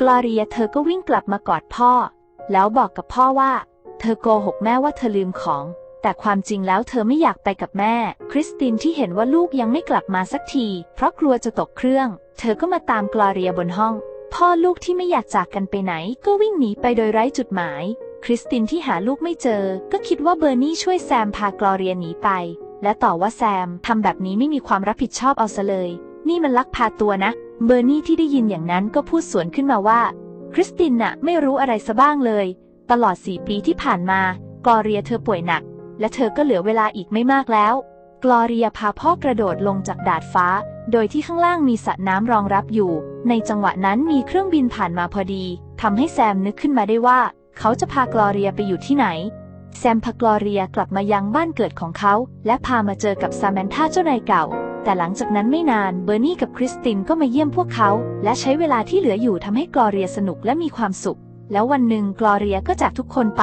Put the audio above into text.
กลอเรียเธอก็วิ่งกลับมากอดพ่อ แล้วบอกกับพ่อว่า เธอโกหกแม่ว่าเธอลืมของ แต่ความจริงแล้วเธอไม่อยากไปกับแม่ คริสตินที่เห็นว่าลูกยังไม่กลับมาสักที เพราะกลัวจะตกเครื่อง เธอก็มาตามกลอเรียบนห้อง พ่อลูกที่ไม่อยากจากกันไปไหน ก็วิ่งหนีไปโดยไร้จุดหมาย คริสตินที่หาลูกไม่เจอ ก็คิดว่าเบอร์นี่ช่วยแซมพากลอเรียหนีไป และต่อว่าแซมทำแบบนี้ไม่มีความรับผิดชอบเอาซะเลย นี่มันลักพาตัวนะ เบอร์นี่ที่ได้ยินอย่างนั้นก็พูดสวนขึ้นมาว่า คริสตินน่ะไม่รู้อะไรซะบ้างเลย ตลอดสี่ปีที่ผ่านมากอเรียเธอป่วยหนัก และเธอก็เหลือเวลาอีกไม่มากแล้ว กลอเรียพาพ่อกระโดดลงจากดาดฟ้า โดยที่ข้างล่างมีสระน้ำรองรับอยู่ ในจังหวะนั้นมีเครื่องบินผ่านมาพอดีทำให้แซมนึกขึ้นมาได้ว่า เขาจะพากลอเรียไปอยู่ที่ไหน แซมพากลอเรียกลับมายังบ้านเกิดของเขา และพามาเจอกับซาแมนธาเจ้านายเก่า แต่หลังจากนั้นไม่นานเบอร์นี่กับคริสตินก็มาเยี่ยมพวกเขา และใช้เวลาที่เหลืออยู่ทำให้กลอเรียสนุกและมีความสุข แล้ววันหนึ่งกลอเรียก็จากทุกคนไป